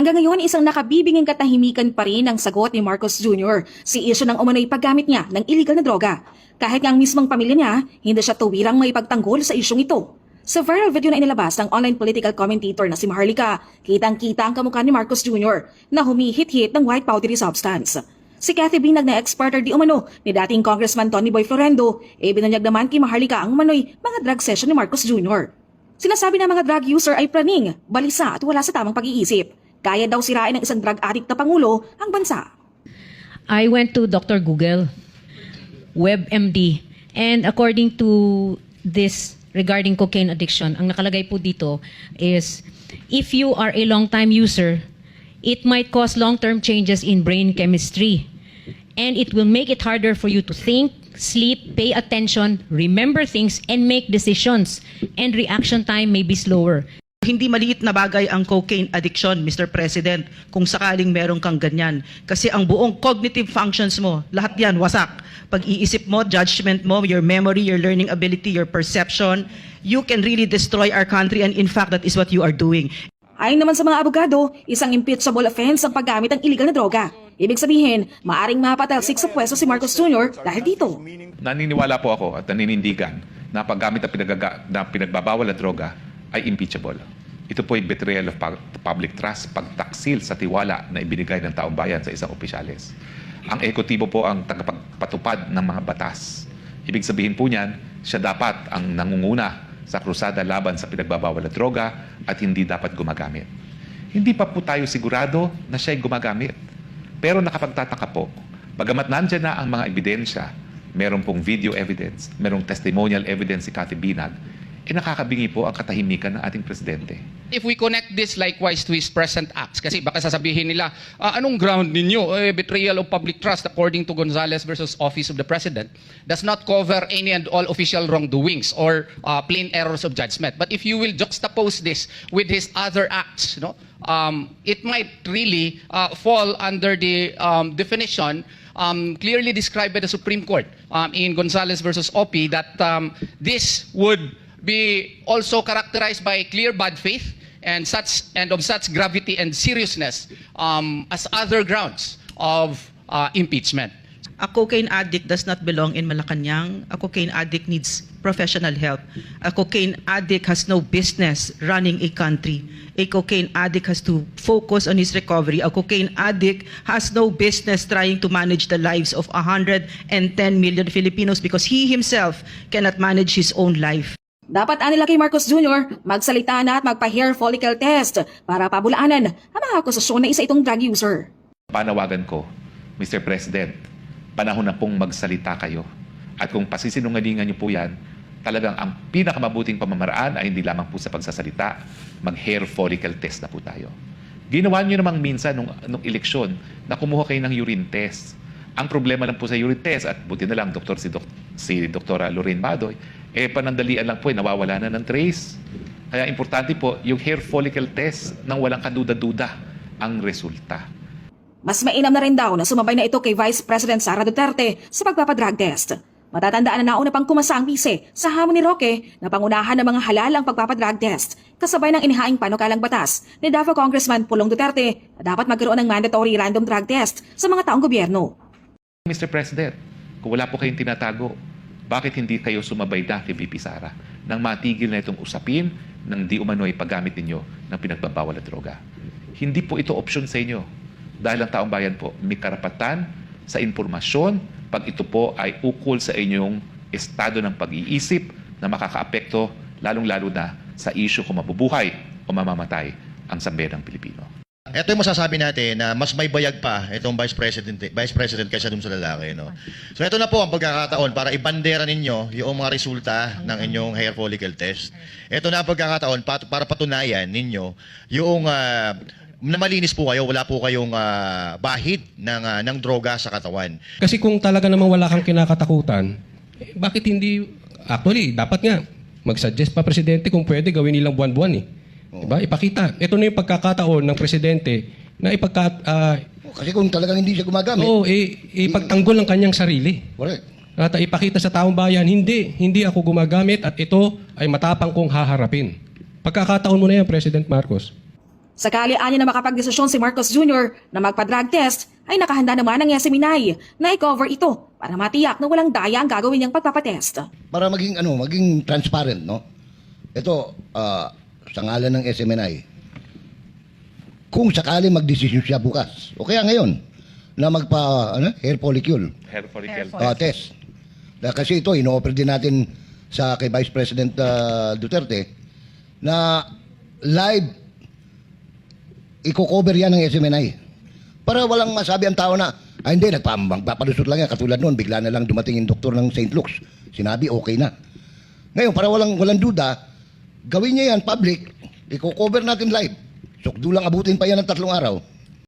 Hanggang ngayon, isang nakabibinging katahimikan pa rin ang sagot ni Marcos Jr. si issue ng umano'y paggamit niya ng illegal na droga. Kahit nga ang mismong pamilya niya, hindi siya tuwirang may pagtanggol sa isyong ito. Sa viral video na inilabas ng online political commentator na si Maharlika, kitang-kita ang kamukha ni Marcos Jr. na humihit-hit ng white powdery substance. Si Cathy Binag na exporter di umano ni dating Congressman Tony Boy Florendo, e binunyag naman kay Maharlika ang umano'y mga drug session ni Marcos Jr. Sinasabi ng mga drug user ay praning, balisa at wala sa tamang pag-iisip. Kaya daw sirain ng isang drug addict na pangulo ang bansa. I went to Dr. Google, WebMD, and according to this regarding cocaine addiction, ang nakalagay po dito is if you are a long-time user, it might cause long-term changes in brain chemistry. And it will make it harder for you to think, sleep, pay attention, remember things, and make decisions. And reaction time may be slower. Hindi maliit na bagay ang cocaine addiction, Mr. President, kung sakaling meron kang ganyan. Kasi ang buong cognitive functions mo, lahat yan wasak. Pag-iisip mo, judgment mo, your memory, your learning ability, your perception, you can really destroy our country and in fact, that is what you are doing. Ayon naman sa mga abogado, isang impeachable offense ang paggamit ng illegal na droga. Ibig sabihin, maaring mapatalsik sa pwesto si Marcos Jr. dahil dito. Naniniwala po ako at naninindigan na paggamit ng pinagaga, na pinagbabawal na droga ay impeachable. Ito po ay betrayal of pu- public trust, pagtaksil sa tiwala na ibinigay ng taong bayan sa isang opisyales. Ang ekotibo po ang tagapagpatupad ng mga batas. Ibig sabihin po niyan, siya dapat ang nangunguna sa krusada laban sa pinagbabawal na droga at hindi dapat gumagamit. Hindi pa po tayo sigurado na siya ay gumagamit. Pero nakapagtataka po, bagamat nandyan na ang mga ebidensya, meron pong video evidence, merong testimonial evidence si Cathy Binag, eh nakakabingi po ang katahimikan ng ating presidente. If we connect this likewise to his present acts, kasi baka sasabihin nila, "Ah, anong ground ninyo? Eh, betrayal of public trust according to Gonzales versus Office of the President does not cover any and all official wrongdoings or uh, plain errors of judgment. But if you will juxtapose this with his other acts, no, um, it might really uh, fall under the um, definition um, clearly described by the Supreme Court um, in Gonzales versus OP that um, this would be also characterized by clear bad faith and such and of such gravity and seriousness um, as other grounds of uh, impeachment. A cocaine addict does not belong in Malacanang. A cocaine addict needs professional help. A cocaine addict has no business running a country. A cocaine addict has to focus on his recovery. A cocaine addict has no business trying to manage the lives of 110 million Filipinos because he himself cannot manage his own life. Dapat anila kay Marcos Jr. magsalita na at magpa-hair follicle test para pabulaanan ang mga akusasyon na isa itong drug user. Panawagan ko, Mr. President, panahon na pong magsalita kayo. At kung pasisinungalingan niyo po yan, talagang ang pinakamabuting pamamaraan ay hindi lamang po sa pagsasalita, mag-hair follicle test na po tayo. Ginawa niyo namang minsan nung, nung eleksyon na kumuha kayo ng urine test. Ang problema lang po sa urine test, at buti na lang doktor si, dok, si Dr. Lorraine Badoy, eh panandalian lang po, eh, nawawala na ng trace. Kaya importante po, yung hair follicle test nang walang kaduda-duda ang resulta. Mas mainam na rin daw na sumabay na ito kay Vice President Sara Duterte sa pagpapadrug test. Matatandaan na nauna pang kumasa ang bise sa hamon ni Roque na pangunahan ng mga halalang pagpapadrug test kasabay ng inihaing panukalang batas ni Davao Congressman Pulong Duterte na dapat magkaroon ng mandatory random drug test sa mga taong gobyerno. Mr. President, kung wala po kayong tinatago, bakit hindi kayo sumabay kay VP Sara nang matigil na itong usapin ng di umano'y paggamit ninyo ng pinagbabawal na droga? Hindi po ito option sa inyo dahil ang taong bayan po may karapatan sa impormasyon pag ito po ay ukol sa inyong estado ng pag-iisip na makakaapekto lalong-lalo na sa issue kung mabubuhay o mamamatay ang sambayanang Pilipino. Ito yung masasabi natin na mas may bayag pa itong Vice President, Vice President kaysa dun sa lalaki. No? So ito na po ang pagkakataon para ibandera ninyo yung mga resulta ng inyong hair follicle test. Ito na ang pagkakataon pat- para patunayan ninyo yung ah, na malinis po kayo, wala po kayong ah, bahid ng, ah, ng droga sa katawan. Kasi kung talaga namang wala kang kinakatakutan, eh, bakit hindi, actually, dapat nga, mag-suggest pa presidente kung pwede gawin nilang buwan-buwan eh. Diba? Ipakita. Ito na yung pagkakataon ng presidente na ipagka, ah, Kasi kung talagang hindi siya gumagamit, oo, eh, ipagtanggol ang kanyang sarili. correct. At ipakita sa taong bayan, hindi, hindi ako gumagamit at ito ay matapang kong haharapin. Pagkakataon mo na yan, President Marcos. Sakali anya na makapagdesisyon si Marcos Jr. na magpa-drug test, ay nakahanda naman ang SMNI na i-cover ito para matiyak na walang daya ang gagawin niyang pagpapatest. Para maging ano, maging transparent, no? Ito, ah, sa ngalan ng SMNI, kung sakali magdesisyon siya bukas, o kaya ngayon, na magpa, ano, hair follicle Hair follicle ah, test. Dahil kasi ito, ino-offer din natin sa kay Vice President ah, Duterte na live i-cover yan ng SMNI. Para walang masabi ang tao na, ay hindi, nagpapalusot lang yan. Katulad noon, bigla na lang dumating yung doktor ng St. Luke's. Sinabi, okay na. Ngayon, para walang, walang duda, gawin niya yan public, i-cover natin live. So, dulang abutin pa yan ng tatlong araw.